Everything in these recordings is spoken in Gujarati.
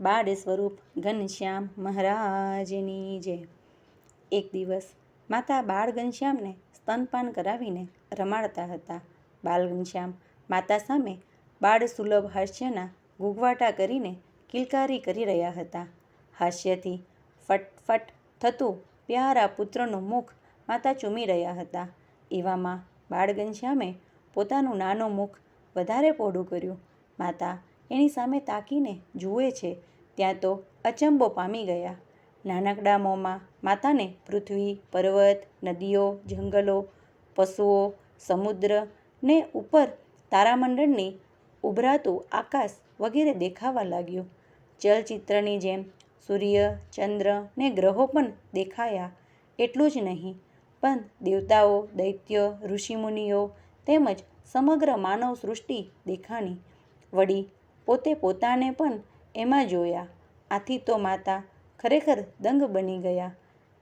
બાળ સ્વરૂપ ઘનશ્યામ મહારાજની જય એક દિવસ માતા બાળ ઘનશ્યામને સ્તનપાન કરાવીને રમાડતા હતા. બાળ ઘનશ્યામ માતા સામે બાળ સુલભ હાસ્યના ગુગવાટા કરીને કિલકારી કરી રહ્યા હતા. હાસ્યથી ફટફટ થતું પ્યારા પુત્રનું મુખ માતા ચૂમી રહ્યા હતા. એવામાં બાળ ઘનશ્યામે પોતાનું નાનું મુખ વધારે પોડું કર્યું. માતા એની સામે તાકીને જુએ છે, ત્યાં તો અચંબો પામી ગયા. નાનકડા મોંમાં માતાને પૃથ્વી, પર્વત, નદીઓ, જંગલો, પશુઓ, સમુદ્ર ને ઉપર તારામંડળની ઉભરાતું આકાશ વગેરે દેખાવા લાગ્યું. ચલચિત્રની જેમ સૂર્ય, ચંદ્ર ને ગ્રહો પણ દેખાયા. એટલું જ નહીં, પણ દેવતાઓ, દૈત્ય, ઋષિમુનિઓ તેમજ સમગ્ર માનવ સૃષ્ટિ દેખાણી. વળી પોતે પોતાને પણ એમાં જોયા. આથી તો માતા ખરેખર દંગ બની ગયા.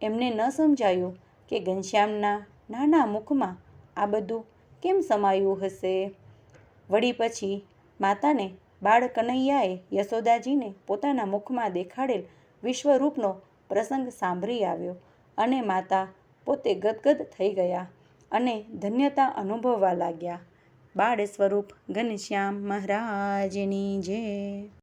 એમને ન સમજાયું કે ઘનશ્યામના નાના મુખમાં આ બધું કેમ સમાયું હશે. વળી પછી માતાને બાળ કનૈયાએ યશોદાજીને પોતાના મુખમાં દેખાડેલ વિશ્વરૂપનો પ્રસંગ સાંભળી આવ્યો અને માતા પોતે ગદગદ થઈ ગયા અને ધન્યતા અનુભવવા લાગ્યા. બાળ સ્વરૂપ ઘનશ્યામ મહારાજની જય.